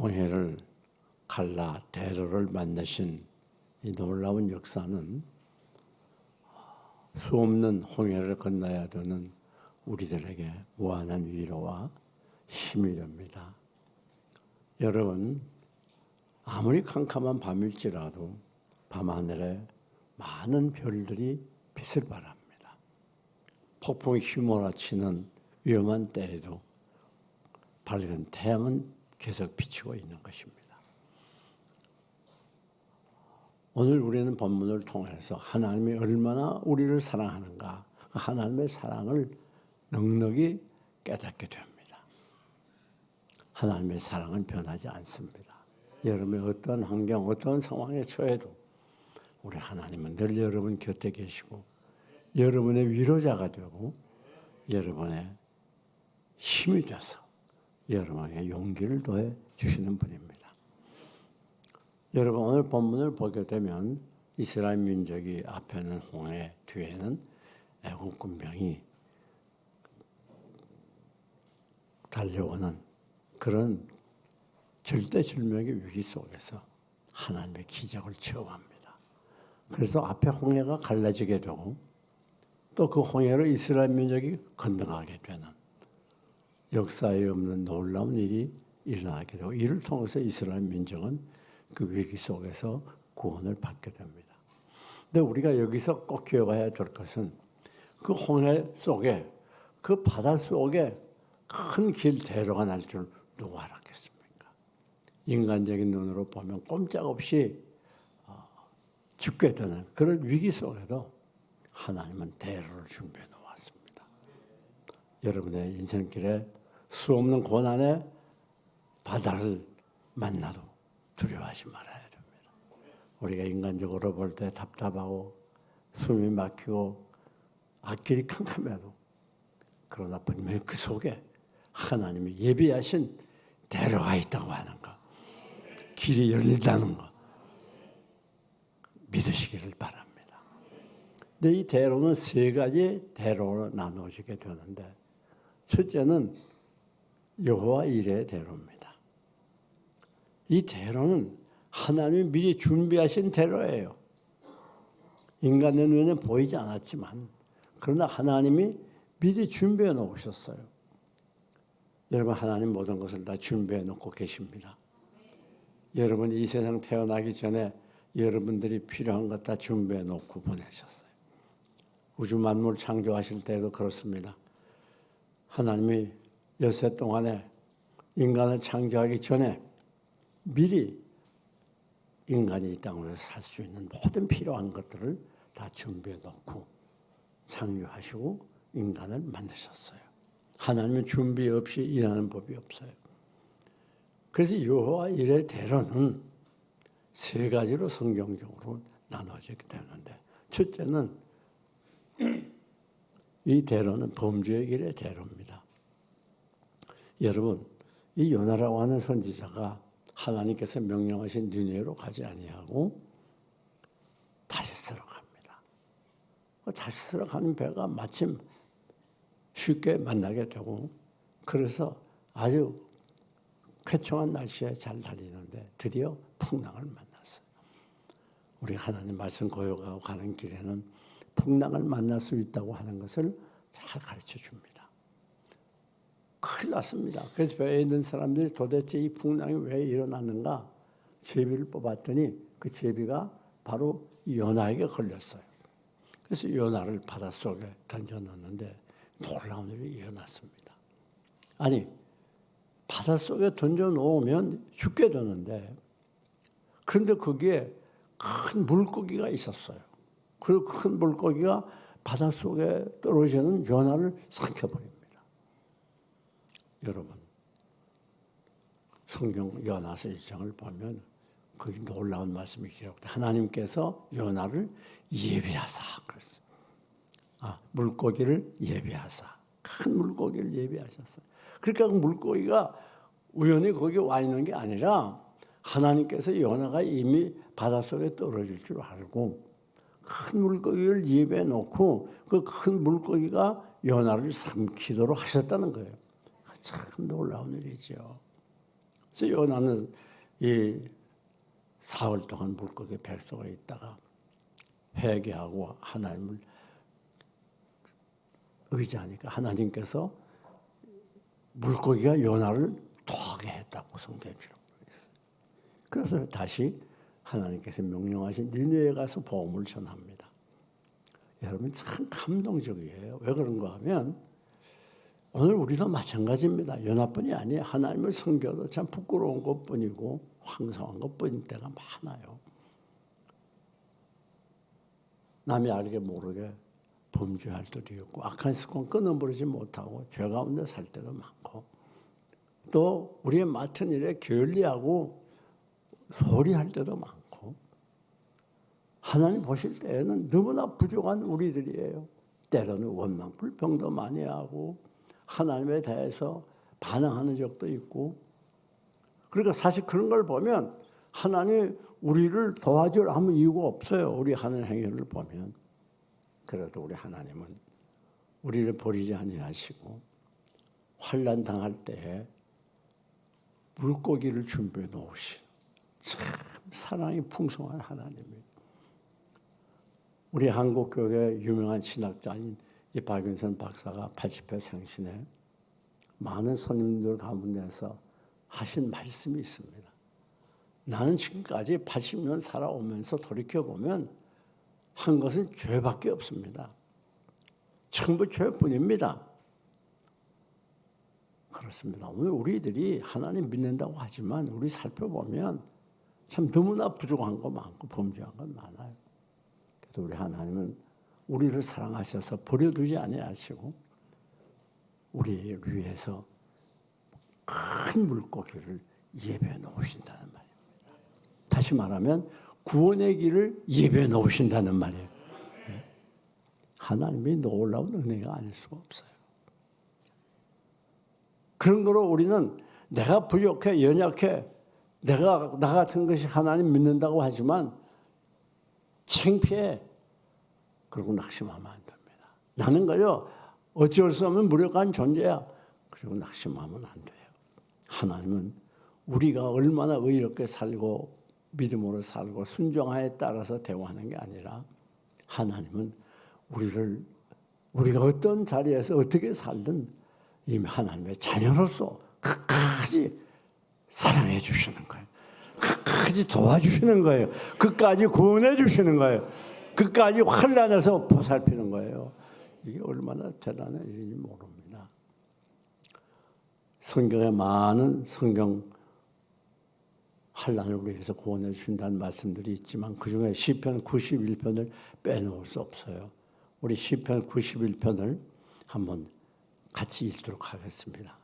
홍해를 갈라 대로를 만드신 이 놀라운 역사는 수없는 홍해를 건너야 되는 우리들에게 무한한 위로와 힘이 됩니다. 여러분 아무리 캄캄한 밤일지라도 밤하늘에 많은 별들이 빛을 발합니다. 폭풍이 휘몰아치는 위험한 때에도 밝은 태양은 계속 비치고 있는 것입니다. 오늘 우리는 본문을 통해서 하나님이 얼마나 우리를 사랑하는가, 그 하나님의 사랑을 넉넉히 깨닫게 됩니다. 하나님의 사랑은 변하지 않습니다. 여러분의 어떤 환경, 어떤 상황에 처해도 우리 하나님은 늘 여러분 곁에 계시고 여러분의 위로자가 되고 여러분의 힘이 돼서 여러분에게 용기를 더해 주시는 분입니다. 여러분 오늘 본문을 보게 되면 이스라엘 민족이 앞에는 홍해, 뒤에는 애국 군병이 달려오는 그런 절대절명의 위기 속에서 하나님의 기적을 체험합니다. 그래서 앞에 홍해가 갈라지게 되고 또 그 홍해를 이스라엘 민족이 건너가게 되는 역사에 없는 놀라운 일이 일어나게 되고 이를 통해서 이스라엘 민족은 그 위기 속에서 구원을 받게 됩니다. 근데 우리가 여기서 꼭 기억해야 될 것은 그 홍해 속에 그 바다 속에 큰 길 대로가 날 줄 누가 알았겠습니까? 인간적인 눈으로 보면 꼼짝없이 어, 죽게 되는 그런 위기 속에도 하나님은 대로를 준비해 놓았습니다. 여러분의 인생길에 수 없는 고난의 바다를 만나도 두려워하지 말아야 됩니다. 우리가 인간적으로 볼 때 답답하고 숨이 막히고 앞길이 캄캄해도 그러나 분명히 그 속에 하나님이 예비하신 대로가 있다고 하는 것, 길이 열린다는 것 믿으시기를 바랍니다. 근데 이 대로는 세 가지 대로로 나누어지게 되는데 첫째는 여호와 일의 대로입니다. 이 대로는 하나님이 미리 준비하신 대로예요. 인간의 눈에 보이지 않았지만 그러나 하나님이 미리 준비해 놓으셨어요. 여러분 하나님 모든 것을 다 준비해 놓고 계십니다. 여러분 이 세상 태어나기 전에 여러분들이 필요한 것 다 준비해 놓고 보내셨어요. 우주 만물 창조하실 때도 그렇습니다. 하나님이 여세 동안에 인간을 창조하기 전에 미리 인간이 이 땅으로 살 수 있는 모든 필요한 것들을 다 준비해 놓고 창조하시고 인간을 만드셨어요. 하나님은 준비 없이 일하는 법이 없어요. 그래서 여호와 일의 대로는 세 가지로 성경적으로 나눠지게 되는데 첫째는 이 대로는 범죄의 길의 대로입니다. 여러분, 이 요나라고 하는 선지자가 하나님께서 명령하신 니네로 가지 아니하고 다시스로 갑니다. 다시스로 가는 배가 마침 쉽게 만나게 되고 그래서 아주 쾌청한 날씨에 잘 달리는데 드디어 풍랑을 만났어요. 우리 하나님 말씀 고요하고 가는 길에는 풍랑을 만날 수 있다고 하는 것을 잘 가르쳐 줍니다. 큰일 났습니다. 그래서 배에 있는 사람들이 도대체 이 풍랑이 왜 일어났는가 제비를 뽑았더니 그 제비가 바로 요나에게 걸렸어요. 그래서 요나를 바닷속에 던져놓는데 놀라운 일이 일어났습니다. 아니 바닷속에 던져놓으면 죽게 되는데 그런데 거기에 큰 물고기가 있었어요. 그 큰 물고기가 바닷속에 떨어지는 요나를 삼켜버립니다. 여러분, 성경 요나서 1장을 보면 거기 놀라운 말씀이 기록돼. 하나님께서 요나를 예비하사 그랬어요. 아, 물고기를 예비하사. 큰 물고기를 예비하셨어요. 그러니까 그 물고기가 우연히 거기 와 있는 게 아니라 하나님께서 요나가 이미 바닷속에 떨어질 줄 알고 큰 물고기를 예배해 놓고 그 큰 물고기가 요나를 삼키도록 하셨다는 거예요. 참 놀라운 일이죠. 그래서 요나는 이 사흘 동안 물고기 뱃속에 있다가 회개하고 하나님을 의지하니까 하나님께서 물고기가 요나를 토하게 했다고 성경에 기록했어요. 그래서 다시 하나님께서 명령하신 니느웨에 가서 복음을 전합니다. 여러분 참 감동적이에요. 왜 그런가 하면 오늘 우리도 마찬가지입니다. 연합뿐이 아니에요. 하나님을 섬겨도 참 부끄러운 것뿐이고 황성한 것뿐인 때가 많아요. 남이 알게 모르게 범죄할 때도 있고 악한 습관 끊어버리지 못하고 죄 가운데 살 때도 많고 또 우리의 맡은 일에 게을리하고 소리할 때도 많고 하나님 보실 때에는 너무나 부족한 우리들이에요. 때로는 원망 불평도 많이 하고 하나님에 대해서 반항하는 적도 있고 그러니까 사실 그런 걸 보면 하나님 우리를 도와줄 아무 이유가 없어요. 우리 하는 행위를 보면 그래도 우리 하나님은 우리를 버리지 아니하시고 환란 당할 때에 물고기를 준비해 놓으신 참 사랑이 풍성한 하나님이에요. 우리 한국 교회 유명한 신학자인 이 박윤선 박사가 80회 생신에 많은 손님들 가운데서 하신 말씀이 있습니다. 나는 지금까지 80년 살아오면서 돌이켜 보면 한 것은 죄밖에 없습니다. 전부 죄뿐입니다. 그렇습니다. 오늘 우리들이 하나님 믿는다고 하지만 우리 살펴보면 참 너무나 부족한 거 많고 범죄한 건 많아요. 그래도 우리 하나님은 우리를 사랑하셔서 버려두지 아니하시고 우리를 위해서 큰 물고기를 예배해 놓으신다는 말입니다. 다시 말하면 구원의 길을 예배해 놓으신다는 말이에요. 네. 하나님이 놀라운 은혜가 아닐 수가 없어요. 그런 거로 우리는 내가 부족해, 연약해, 내가 나 같은 것이 하나님 믿는다고 하지만 창피해. 그리고 낙심하면 안 됩니다. 나는 거요 어쩔 수 없는 무력한 존재야. 그리고 낙심하면 안 돼요. 하나님은 우리가 얼마나 의롭게 살고 믿음으로 살고 순종하에 따라서 대화하는 게 아니라 하나님은 우리를 우리가 어떤 자리에서 어떻게 살든 이미 하나님의 자녀로서 끝까지 사랑해 주시는 거예요. 끝까지 도와주시는 거예요. 끝까지 구원해 주시는 거예요. 끝까지 환란에서 보살피는 거예요. 이게 얼마나 대단한 일인지 모릅니다. 성경에 많은 성경 환란을 위해서 구원해 주신다는 말씀들이 있지만 그 중에 시편 91편을 빼놓을 수 없어요. 우리 시편 91편을 한번 같이 읽도록 하겠습니다.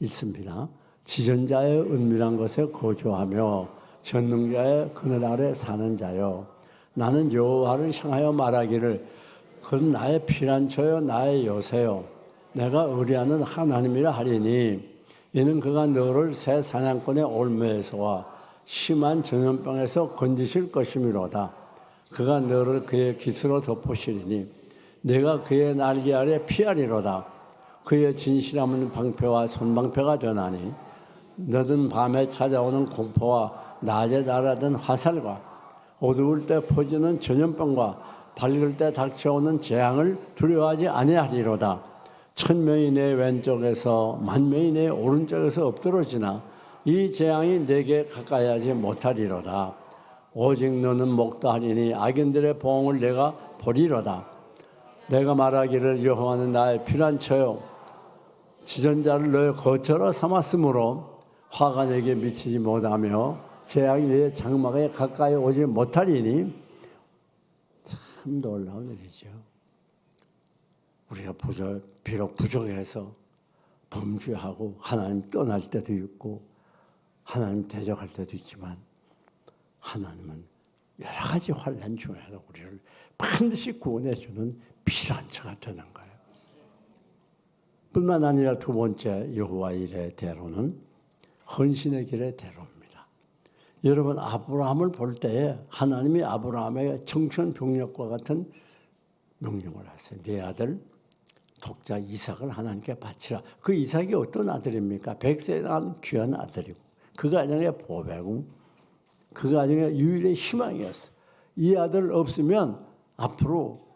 읽습니다. 지전자의 은밀한 것에 거주하며 전능자의 그늘 아래 사는 자여 나는 여호와를 향하여 말하기를 그는 나의 피난처요 나의 요새요 내가 의뢰하는 하나님이라 하리니 이는 그가 너를 새 사냥꾼의 올무에서와 심한 전염병에서 건지실 것이미로다. 그가 너를 그의 깃으로 덮으시리니 내가 그의 날개 아래 피하리로다. 그의 진실함은 방패와 손방패가 되나니 너든 밤에 찾아오는 공포와 낮에 날아든 화살과 어두울 때 퍼지는 전염병과 밝을 때 닥쳐오는 재앙을 두려워하지 아니하리로다. 천 명이 내 왼쪽에서 만 명이 내 오른쪽에서 엎드러지나 이 재앙이 내게 가까이 하지 못하리로다. 오직 너는 목도 하리니 악인들의 보응을 내가 보리로다. 내가 말하기를 여호와는 나의 피난처요 지전자를 너의 거처로 삼았으므로 화가 내게 미치지 못하며 재앙이 내 장막에 가까이 오지 못하리니 참 놀라운 일이죠. 우리가 부족, 비록 부족해서 범죄하고 하나님 떠날 때도 있고 하나님 대적할 때도 있지만 하나님은 여러 가지 환란 중에도 우리를 반드시 구원해 주는 피난처가 되는 거예요. 뿐만 아니라 두 번째 여호와 일의 대로는 헌신의 길의 대로입니다. 여러분 아브라함을 볼 때에 하나님이 아브라함의 청천벽력과 같은 명령을 하세요. 네 아들 독자 이삭을 하나님께 바치라. 그 이삭이 어떤 아들입니까? 백세 난 귀한 아들이고 그 가정의 보배고 그 가정의 유일의 희망이었어. 이 아들 없으면 앞으로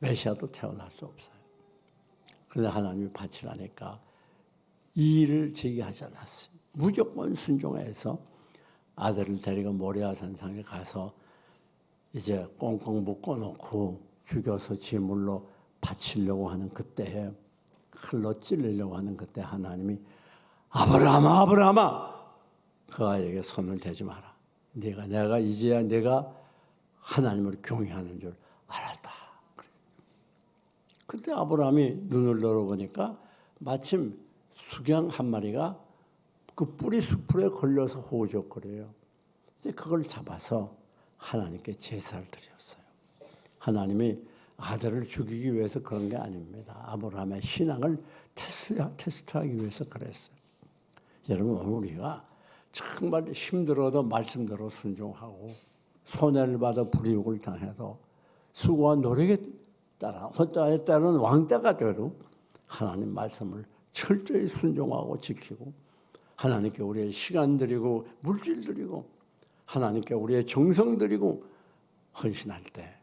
메시아도 태어날 수 없어요. 그런데 하나님이 바치라니까 이 일을 제기하지 않았어요. 무조건 순종해서 아들을 데리고 모리아 산상에 가서 이제 꽁꽁 묶어놓고 죽여서 제물로 바치려고 하는 그때에 칼로 찔리려고 하는 그때 하나님이 아브라함아 아브라함아 그 아이에게 손을 대지 마라. 네가 내가 이제야 내가 하나님을 경외하는 줄 알았다. 그때 아브라함이 눈을 열어보니까 마침 수경 한 마리가 그 뿌리 수풀에 걸려서 호적거려요. 이제 그걸 잡아서 하나님께 제사를 드렸어요. 하나님이 아들을 죽이기 위해서 그런 게 아닙니다. 아브라함의 신앙을 테스트, 테스트하기 위해서 그랬어요. 여러분 우리가 정말 힘들어도 말씀대로 순종하고 손해를 받아 불이익을 당해도 수고한 노력에 따라 혼자에 따른 왕따가 되도 하나님 말씀을 철저히 순종하고 지키고 하나님께 우리의 시간 드리고 물질 드리고 하나님께 우리의 정성 드리고 헌신할 때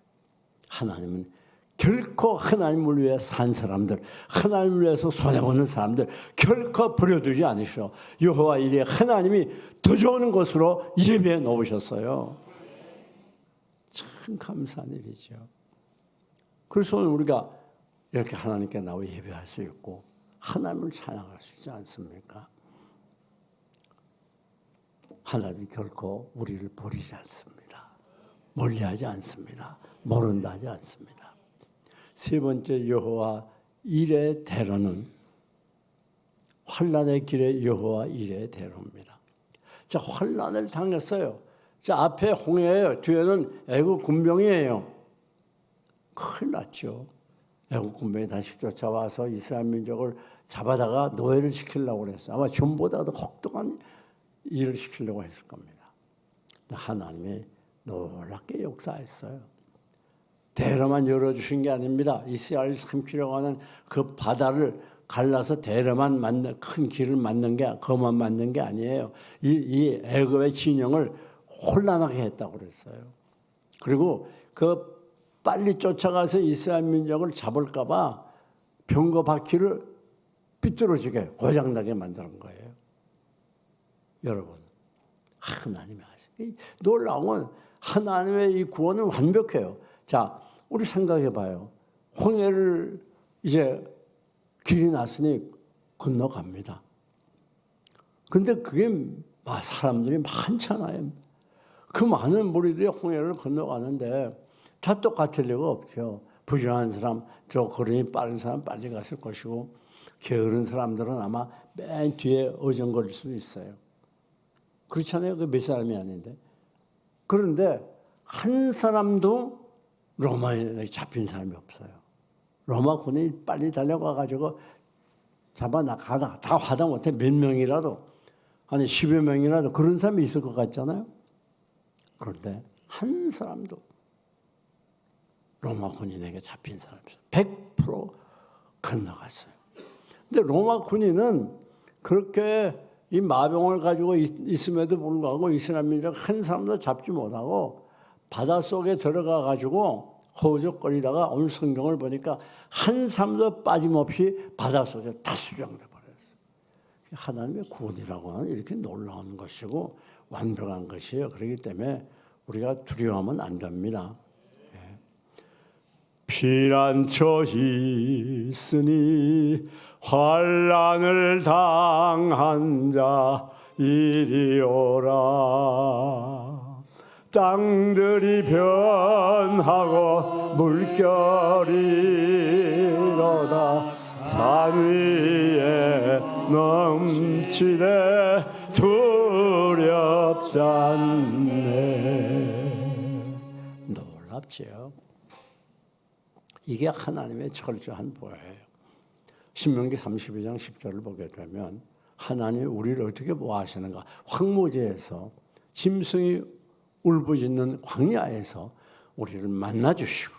하나님은 결코 하나님을 위해 산 사람들, 하나님을 위해서 손해보는 사람들 결코 버려두지 않으시오. 여호와 이래 하나님이 더 좋은 곳으로 예배해 놓으셨어요. 참 감사한 일이죠. 그래서 우리가 이렇게 하나님께 나와 예배할 수 있고 하나님을 찬양할 수 있지 않습니까? 하나님이 결코 우리를 버리지 않습니다. 멀리하지 않습니다. 모른다 하지 않습니다. 세 번째 여호와 일의 대로는 환란의 길에 여호와 일의 대로입니다. 자 환란을 당했어요. 자 앞에 홍해예요. 뒤에는 애국 군병이에요. 큰일 났죠. 애국 군병이 다시 쫓아와서 이스라엘 민족을 잡아다가 노예를 시키려고 그랬어요. 아마 전보다도 혹독한 일을 시키려고 했을 겁니다. 하나님이 놀랍게 역사했어요. 대로만 열어주신 게 아닙니다. 이스라엘 삼키려고 하는 그 바다를 갈라서 대로만 만든 큰 길을 만든 게 그만 만든 게 아니에요. 이, 이 애굽의 진영을 혼란하게 했다고 그랬어요. 그리고 그 빨리 쫓아가서 이스라엘 민족을 잡을까봐 병거 바퀴를 삐뚤어지게 고장나게 만드는 거예요. 여러분, 하나님이 하신 놀라운 건 하나님의 이 구원은 완벽해요. 자, 우리 생각해 봐요. 홍해를 이제 길이 났으니 건너갑니다. 근데 그게 사람들이 많잖아요. 그 많은 무리들이 홍해를 건너가는데 다 똑같을 리가 없죠. 부지런한 사람, 저 걸음이 빠른 사람 빨리 갔을 것이고 게으른 사람들은 아마 맨 뒤에 어정거릴 수도 있어요. 그렇잖아요. 그 몇 사람이 아닌데. 그런데 한 사람도 로마에 잡힌 사람이 없어요. 로마 군이 빨리 달려가 가지고 잡아 나가다 다 하다 못해 몇 명이라도 아니 10여 명이라도 그런 사람이 있을 것 같잖아요. 그런데 한 사람도 로마 군인에게 잡힌 사람이 없어요. 100% 건너갔어요. 근데 로마 군인은 그렇게 이 마병을 가지고 있 음에도 불구하고 이스라엘 민족 한 사람도 잡지 못하고 바닷속에 들어가 가지고 허우적거리다가 오늘 성경을 보니까 한 사람도 빠짐없이 바닷속에 다 수장돼 버렸어요. 하나님의 구원이라고 하는 이렇게 놀라운 것이고 완벽한 것이에요. 그렇기 때문에 우리가 두려워하면 안 됩니다. 예. 피난처 있으니 환란을 당한 자 이리 오라. 땅들이 변하고 물결이로다. 산 위에 넘치네 두렵지 않네. 놀랍지요 이게 하나님의 철저한 보여요 신명기 32장 10절을 보게 되면 하나님이 우리를 어떻게 보호하시는가 황무지에서 짐승이 울부짖는 광야에서 우리를 만나 주시고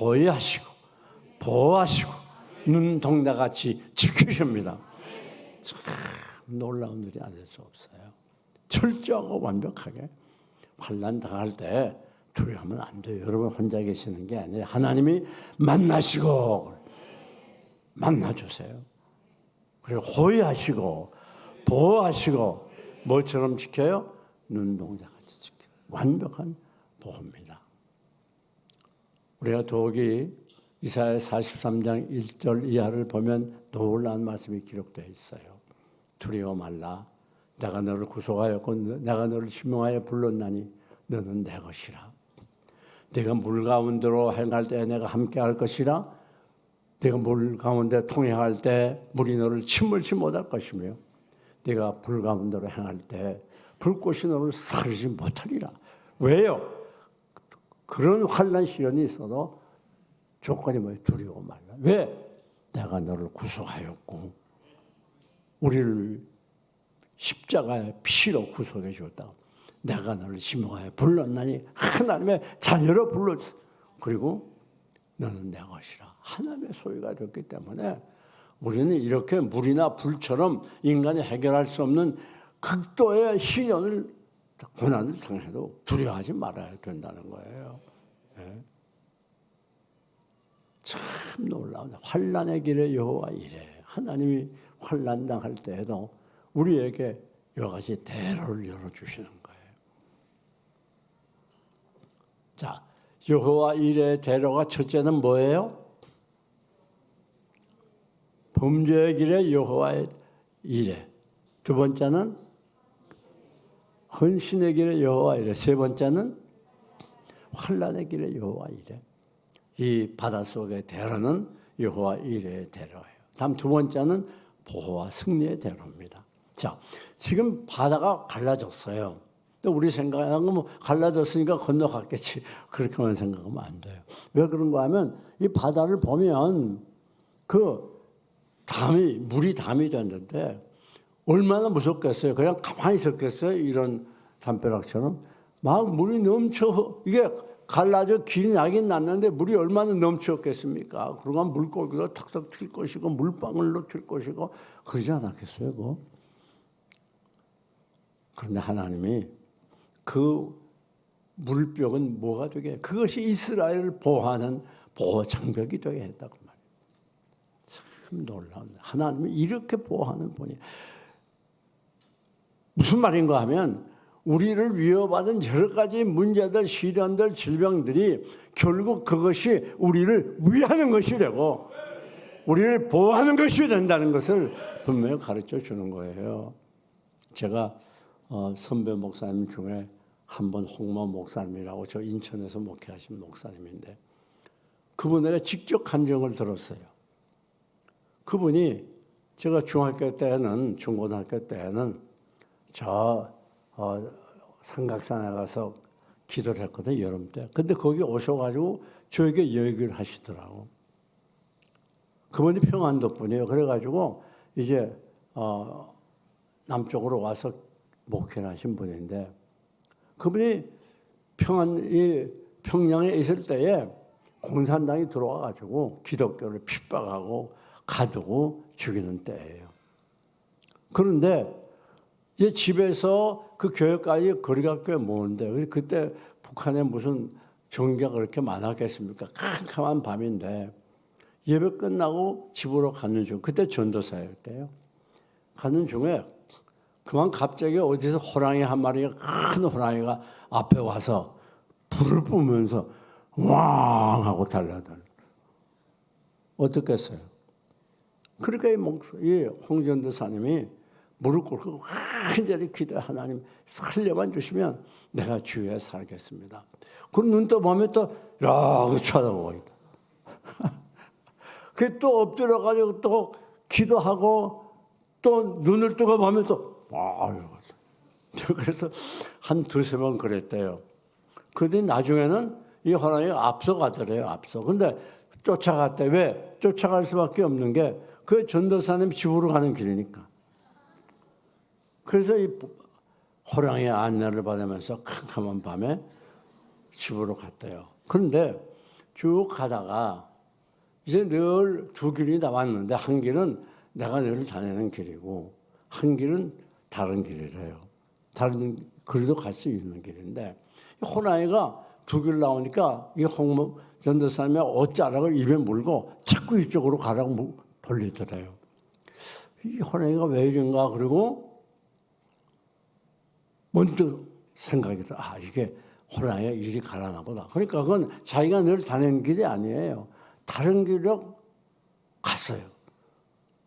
호위하시고 보호하시고 눈동자 같이 지키십니다. 참 놀라운 일이 아닐 수 없어요. 철저하고 완벽하게 환란 당할 때 두려우면 안 돼요. 여러분 혼자 계시는 게 아니에요. 하나님이 만나시고 만나주세요. 그리고 호위하시고 보호하시고 뭐처럼 지켜요? 눈동자같이 지켜. 완벽한 보호입니다. 우리가 더욱이 이사야 43장 1절 이하를 보면 놀라운 말씀이 기록되어 있어요. 두려워 말라. 내가 너를 구속하였고 내가 너를 지명하여 불렀나니 너는 내 것이라. 내가 물 가운데로 행할 때 내가 함께 할 것이라. 내가 물 가운데 통행할 때 물이 너를 침몰치 못할 것이며 내가 불 가운데로 행할 때 불꽃이 너를 사르지 못하리라. 왜요? 그런 환란 시련이 있어도 조건이 뭐예요? 두려워 말라. 왜? 내가 너를 구속하였고 우리를 십자가의 피로 구속해 주었다. 내가 너를 심어하여 불렀나니 하나님의 자녀로 불렀어. 그리고 너는 내 것이라. 하나님의 소유가 됐기 때문에 우리는 이렇게 물이나 불처럼 인간이 해결할 수 없는 극도의 시련을 고난을 당해도 두려워하지 말아야 된다는 거예요. 예. 참 놀라운 환란의 길에 여호와 이래 하나님이 환란 당할 때에도 우리에게 여러 가지 대로를 열어 주시는 거예요. 자, 여호와 이래 대로가 첫째는 뭐예요? 범죄의 길에 여호와의 이래. 두 번째는 헌신의 길에 여호와 이래. 세 번째는 환란의 길에 여호와 이래. 이 바닷속의 대로는 여호와 이래의 대로예요. 다음 두 번째는 보호와 승리의 대로입니다. 자, 지금 바다가 갈라졌어요. 근데 우리 생각하는 뭐 갈라졌으니까 건너갔겠지. 그렇게만 생각하면 안 돼요. 왜 그런가 하면 이 바다를 보면 그 담이 물이 담이 됐는데 얼마나 무섭겠어요. 그냥 가만히 있었겠어요. 이런 담벼락처럼 막 물이 넘쳐 이게 갈라져 길이 나긴 났는데 물이 얼마나 넘쳤겠습니까? 그러면 물고기가 탁탁 튈 것이고 물방울로 튈 것이고 그러지 않았겠어요, 그거? 그런데 하나님이 그 물벽은 뭐가 되게 그것이 이스라엘을 보호하는 보호 장벽이 되게 했다고 말이에요. 참 놀라운 하나님이 이렇게 보호하는 분이 무슨 말인가 하면 우리를 위협하는 여러 가지 문제들, 시련들, 질병들이 결국 그것이 우리를 위하는 것이 되고 우리를 보호하는 것이 된다는 것을 분명히 가르쳐 주는 거예요. 제가 어, 선배 목사님 중에 한 번 홍모 목사님이라고 저 인천에서 목회하신 목사님인데 그분에게 직접 간증을 들었어요. 그분이 제가 중학교 때는 중고등학교 때는 저 어, 삼각산에 가서 기도를 했거든요 여름 때. 근데 거기 오셔가지고 저에게 얘기를 하시더라고. 그분이 평안도 분이에요. 그래가지고 이제 어, 남쪽으로 와서 목회를 하신 분인데 그분이 평안 이 평양에 있을 때에 공산당이 들어와 가지고 기독교를 핍박하고 가두고 죽이는 때예요. 그런데 이제 집에서 그 교회까지 거리가 꽤 먼데 그때 북한에 무슨 전기가 그렇게 많았겠습니까? 캄캄한 밤인데 예배 끝나고 집으로 가는 중 그때 전도사였대요. 가는 중에 그만 갑자기 어디서 호랑이 한 마리가 큰 호랑이가 앞에 와서 불을 뿜으면서 왕 하고 달려들. 어떻겠어요? 그러니까 이 목소리, 홍전도사님이 무릎 꿇고 간절히 기도 하나님 살려만 주시면 내가 주에 살겠습니다. 그눈 떠 보면 또 이렇게 쳐다보고 있다. 그또 엎드려 가지고 또 기도하고 또 눈을 뜨고 보면 또 아유. 그래서 한 두세 번 그랬대요. 그뒤 나중에는 이 호랑이가 앞서가더래요. 앞서. 근데 쫓아갔대. 왜? 쫓아갈 수밖에 없는 게 그 전도사님 집으로 가는 길이니까. 그래서 이 호랑이의 안내를 받으면서 캄캄한 밤에 집으로 갔대요. 그런데 쭉 가다가 이제 늘 두 길이 나왔는데 한 길은 내가 늘 다니는 길이고 한 길은 다른 길이래요. 다른 그래도 갈 수 있는 길인데 이 호랑이가 두 길 나오니까 이 홍모 전도사님이 옷자락을 입에 물고 자꾸 이쪽으로 가라고 물- 돌리더래요. 이 호랑이가 왜 이런가 그리고 문득 생각이 들어. 아 이게 호랑이가 이리 가라나 보다. 그러니까 그건 자기가 늘 다니는 길이 아니에요. 다른 길로 갔어요.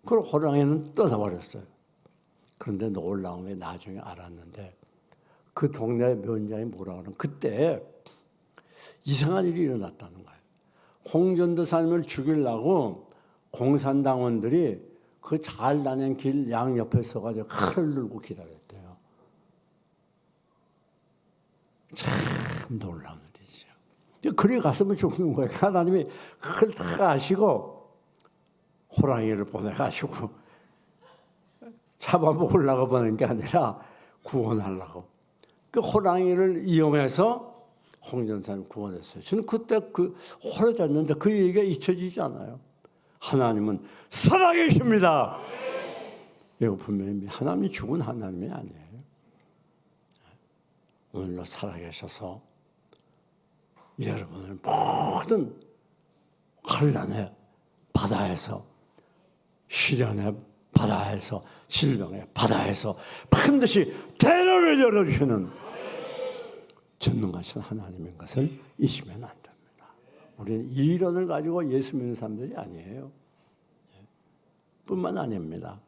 그리고 호랑이는 떠나버렸어요. 그런데 놀라운 게 나중에 알았는데 그 동네 면장이 뭐라 그러면 그때 이상한 일이 일어났다는 거예요. 홍전도사님을 죽이려고 공산당원들이 그 잘 다니는 길 양 옆에 서가지고 칼을 들고 기다렸대요. 참 놀라운 일이죠. 그리 가슴을 죽는 거예요. 하나님이 그걸 다 아시고 호랑이를 보내가지고 잡아먹으려고 보낸 게 아니라 구원하려고. 그 호랑이를 이용해서 홍전사님 구원했어요. 저는 그때 그 오래됐는데 그 얘기가 잊혀지지 않아요. 하나님은 살아계십니다. 이거 분명히 하나님이 죽은 하나님이 아니에요. 오늘로 살아계셔서 여러분을 모든 환란의 바다에서 시련의 바다에서 질병의 바다에서 반드시 대로를 열어주시는 전능하신 하나님인 것을 잊으면 안 됩니다. 우리는 이 이론을 가지고 예수 믿는 사람들이 아니에요. 예. 뿐만 아닙니다.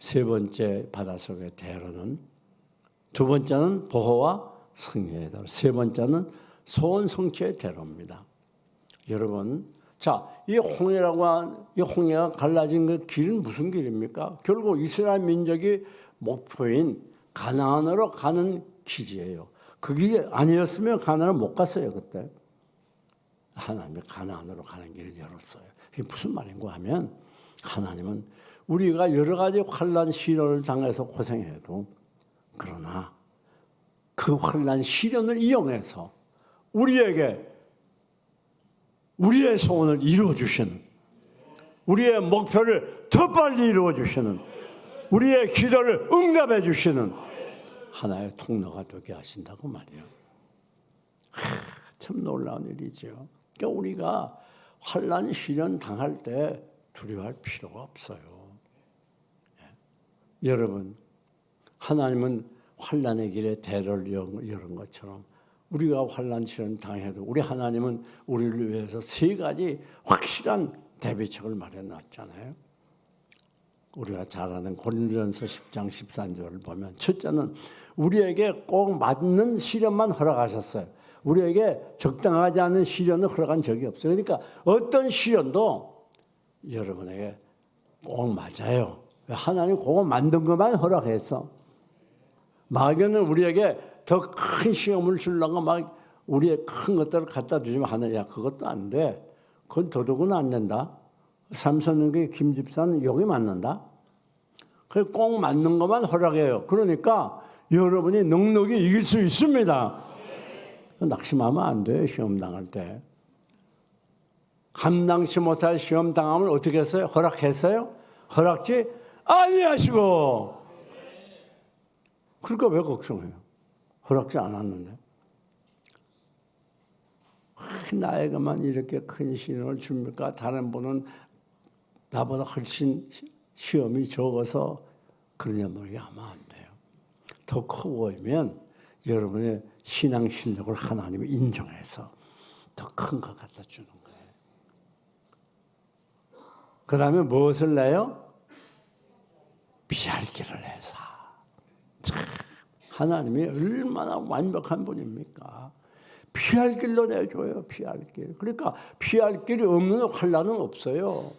세 번째 바닷속의 대로는 두 번째는 보호와 승리의 대로, 세 번째는 소원 성취의 대로입니다. 여러분, 자, 이 홍해라고 한, 이 홍해가 갈라진 그 길은 무슨 길입니까? 결국 이스라엘 민족이 목표인 가나안으로 가는 길이에요. 그 길이 아니었으면 가나안을 못 갔어요, 그때. 하나님이 가나안으로 가는 길을 열었어요. 이게 무슨 말인가 하면 하나님은 우리가 여러 가지 환란 시련을 당해서 고생해도 그러나 그 환란 시련을 이용해서 우리에게 우리의 소원을 이루어 주시는 우리의 목표를 더 빨리 이루어 주시는 우리의 기도를 응답해 주시는 하나의 통로가 되게 하신다고 말이에요. 하, 참 놀라운 일이죠. 그러니까 우리가 환란 시련 당할 때 두려워할 필요가 없어요. 예. 여러분, 하나님은 환란의 길에 대를 여는 것처럼 우리가 환란 시련 당해도 우리 하나님은 우리를 위해서 세 가지 확실한 대비책을 마련놨잖아요. 우리가 잘 아는 고린도전서 10장 13절을 보면 첫째는 우리에게 꼭 맞는 시련만 허락하셨어요. 우리에게 적당하지 않은 시련을 허락한 적이 없어요. 그러니까 어떤 시련도 여러분에게 꼭 맞아요. 하나님 그거 만든 것만 허락했어. 마귀는 우리에게 더 큰 시험을 주려고 막 우리의 큰 것들을 갖다 하나님 야 그것도 안 돼. 그건 도둑은 안 된다. 삼선에게 김집사는 여기 맞는다. 그꼭 맞는 것만 허락해요. 그러니까 여러분이 넉넉히 이길 수 있습니다. 낙심하면 안 돼요. 시험 당할 때. 감당치 못할 시험 당하면 어떻게 했어요? 허락했어요? 허락지 아니하시고. 그러니까 왜 걱정해요? 허락지 않았는데. 아, 나에게만 이렇게 큰 시련을 줍니까? 다른 분은 나보다 훨씬 시험이 적어서 그러냐 말이 아마 안 돼요. 더 커 보이면 여러분의 신앙 실력을 하나님이 인정해서 더 큰 것 갖다 주는 거예요. 그 다음에 무엇을 내요? 길을 내사. 참, 하나님이 얼마나 완벽한 분입니까? 피할 길로 내줘요, 피할 길. 그러니까 피할 길이 없는 환란은 없어요.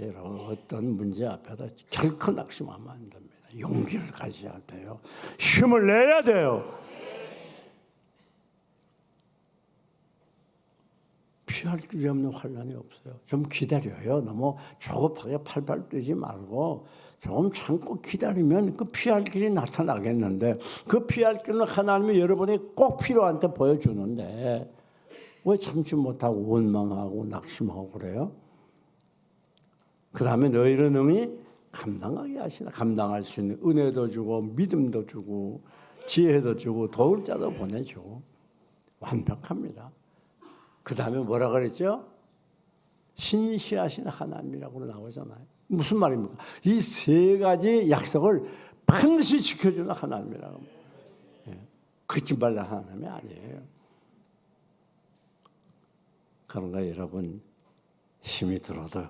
여러분 어떤 문제 앞에다 결코 낙심하면 안 됩니다. 용기를 가져야 돼요. 힘을 내야 돼요. 피할 길이 없는 환란이 없어요. 좀 기다려요. 너무 조급하게 팔팔 뛰지 말고 좀 참고 기다리면 그 피할 길이 나타나겠는데 그 피할 길은 하나님이 여러분이 꼭 필요한 때 보여주는데 왜 참지 못하고 원망하고 낙심하고 그래요? 그 다음에 너희를 능히 감당하게 하시나 감당할 수 있는 은혜도 주고 믿음도 주고 지혜도 주고 도울 자도 보내주고 완벽합니다. 그 다음에 뭐라 그랬죠? 신시하신 하나님이라고 나오잖아요. 무슨 말입니까? 이 세 가지 약속을 반드시 지켜주는 하나님이라고. 예. 거짓말하는 하나님이 아니에요. 그런가 여러분 힘이 들어도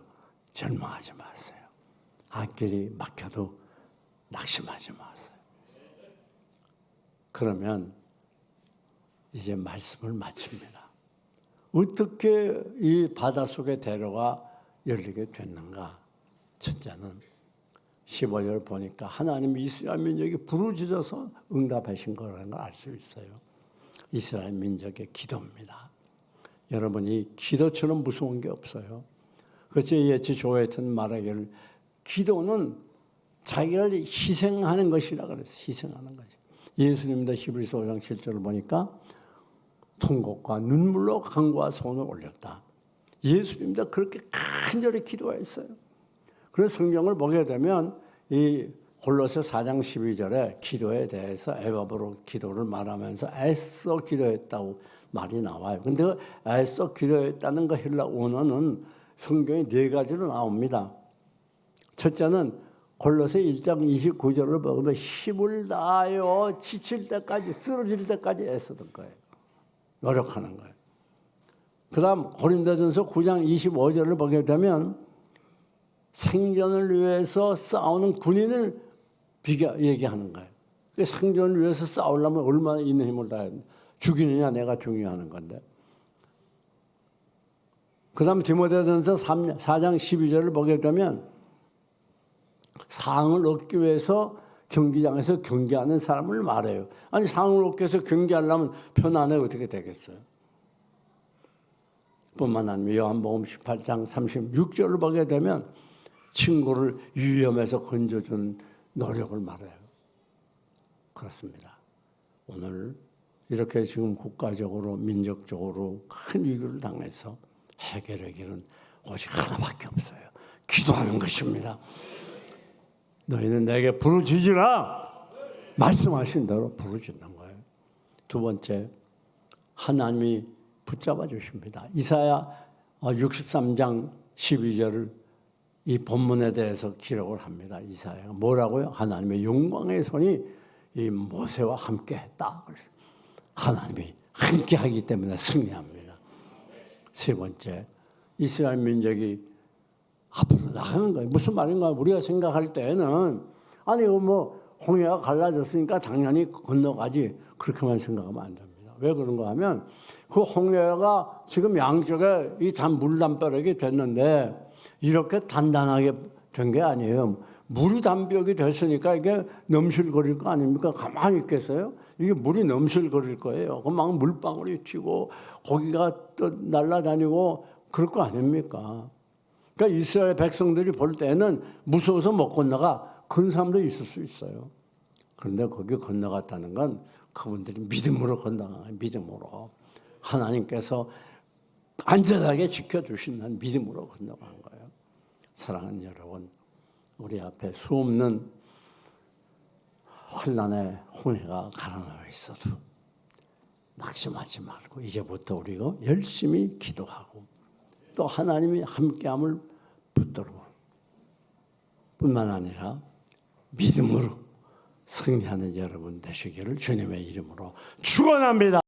절망하지 마세요. 앞길이 막혀도 낙심하지 마세요. 그러면 이제 말씀을 마칩니다. 어떻게 이 바닷속의 대로가 열리게 됐는가? 첫째는 15절 보니까 하나님 이스라엘 민족이 부르짖어서 응답하신 거라는 걸 알 수 있어요. 이스라엘 민족의 기도입니다. 여러분이 기도처럼 무서운 게 없어요. 그래서 예치 조회튼 말하기를 기도는 자기를 희생하는 것이라 그랬어요. 희생하는 것이. 예수님도 히브리서 5장 7절을 보니까 통곡과 눈물로 강과 손을 올렸다. 예수님도 그렇게 간절히 기도했어요. 그래서 성경을 보게 되면 이 골로새 4장 12절에 기도에 대해서 애굽으로 기도를 말하면서 애써 기도했다고 말이 나와요. 근데 그 애써 기도했다는 거 헬라 원어는 성경에 네 가지로 나옵니다. 첫째는 골로새 1장 29절을 보면 힘을 다하여 지칠 때까지 쓰러질 때까지 애쓰던 거예요. 노력하는 거예요. 그다음 고린도전서 9장 25절을 보게 되면 생존을 위해서 싸우는 군인을 비교 얘기하는 거예요. 그 생존을 위해서 싸우려면 얼마나 있는 힘을 돼. 죽이느냐 내가 중요하는 건데. 그 다음 디모데전서 4장 12절을 보게 되면 상을 얻기 위해서 경기장에서 경기하는 사람을 말해요. 아니 상을 얻기 위해서 경기하려면 편안해 어떻게 되겠어요? 뿐만 아니라 요한복음 18장 36절을 보게 되면 친구를 위험에서 건져준 노력을 말해요. 그렇습니다. 오늘 이렇게 지금 국가적으로 민족적으로 큰 위기를 당해서 해결의 길은 오직 하나밖에 없어요. 기도하는 것입니다. 너희는 내게 부르짖으라 말씀하신 대로 부르짖는 거예요. 두 번째 하나님이 붙잡아 주십니다. 이사야 63장 12절을 이 본문에 대해서 기록을 합니다. 이사야가 뭐라고요? 하나님의 영광의 손이 이 모세와 함께 했다. 그래서 하나님이 함께 하기 때문에 승리합니다. 세 번째, 이스라엘 민족이 앞으로 나가는 거예요. 무슨 말인가? 우리가 생각할 때는 아니 뭐 홍해가 갈라졌으니까 당연히 건너가지 그렇게만 생각하면 안 됩니다. 왜 그런가 하면 그 홍해가 지금 양쪽에 이 물담벼락이 됐는데 이렇게 단단하게 된 게 아니에요. 물이 담벽이 됐으니까 이게 넘실거릴 거 아닙니까? 가만히 있겠어요? 이게 물이 넘실거릴 거예요. 그막 물방울이 튀고 고기가 또 날아다니고 그럴 거 아닙니까? 그러니까 이스라엘 백성들이 볼 때는 무서워서 못 건너가 큰 사람도 있을 수 있어요. 그런데 거기 건너갔다는 건 그분들이 믿음으로 건너간 믿음으로 하나님께서 안전하게 지켜주신다는 믿음으로 건너간. 사랑하는 여러분, 우리 앞에 수없는 환란의 홍해가 가라앉아 있어도 낙심하지 말고 이제부터 우리가 열심히 기도하고 또 하나님이 함께함을 붙들고 뿐만 아니라 믿음으로 승리하는 여러분 되시기를 주님의 이름으로 축원합니다.